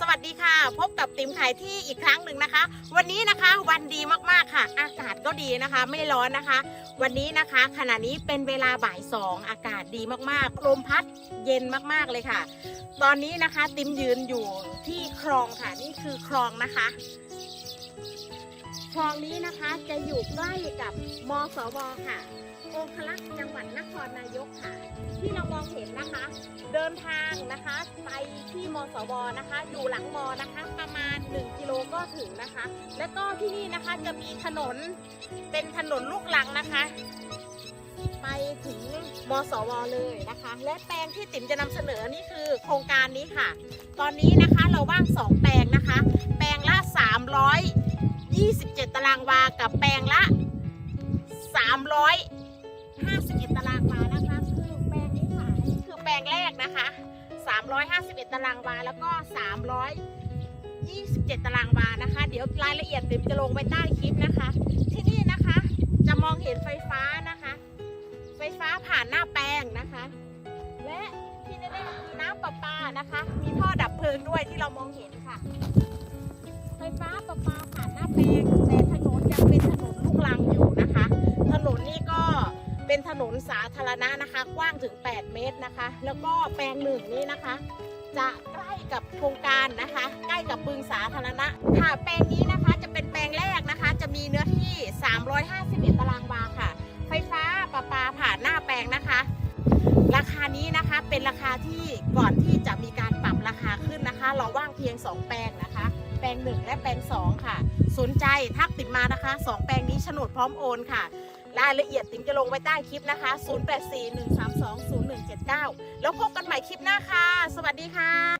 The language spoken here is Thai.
สวัสดีค่ะ พบกับติ๋มขายที่อีกครั้งหนึ่งนะคะ วันนี้นะคะวันดีมากๆค่ะ อากาศก็ดีนะคะ ไม่ร้อนนะคะ วันนี้นะคะ ขณะนี้เป็นเวลาบ่ายสองอากาศดีมากๆลมพัดเย็นมากๆเลยค่ะ ตอนนี้นะคะติ๋มยืนอยู่ที่คลองค่ะ นี่คือคลองนะคะคลองนี้นะคะจะอยู่ใกล้กับมสวค่ะองคลักษ์จังหวัดนครนายกค่ะ ที่เรามองเห็นนะคะ เดินทางนะคะไปที่มสวนะคะ อยู่หลังมอนะคะ ประมาณ 1 กิโลก็ถึงนะคะ แล้วก็ที่นี่นะคะจะมีถนนเป็นถนนลูกลังนะคะ ไปถึงมสวเลยนะคะ และแปลงที่ติ๋มจะนำเสนอนี่คือโครงการนี้ค่ะ ตอนนี้นะคะเราว่าง 2 แปลงนะคะ แปลงละ 327 ตารางวากับแปลงละ351 นะคะ 351 ตารางวา แล้วก็ 327 ตารางวานะคะ เดี๋ยวรายละเอียดเดี๋ยวจะลงไปใต้คลิปนะคะ ที่นี่นะคะจะมองเห็นไฟฟ้านะคะ ไฟฟ้าผ่านหน้าแปลงนะคะ และที่แน่ๆคือน้ำประปานะคะ มีท่อดับ เป็นถนนสาธารณะนะคะ กว้างถึง 8 เมตรนะคะ แล้วก็แปลงหนึ่งนี้นะคะ จะใกล้กับโครงการนะคะ ใกล้กับบึงสาธารณะ ค่ะ แปลงนี้นะคะจะเป็นแปลงแรกนะคะ จะมีเนื้อที่ 351 ตารางวาค่ะ ไฟฟ้าประปาผ่านหน้าแปลงนะคะ ราคานี้นะคะเป็นราคาที่ก่อนที่จะมีการปรับราคาขึ้นนะคะ เราว่างเพียง 2 แปลงนะคะ แปลง 1 และแปลง 2 ค่ะ สนใจทักติมมานะคะ 2 แปลงนี้โฉนดพร้อมโอนค่ะ รายละเอียดติมจะลงไว้ใต้คลิปนะคะ 0841320179 แล้วพบกันใหม่คลิปหน้าค่ะ สวัสดีค่ะ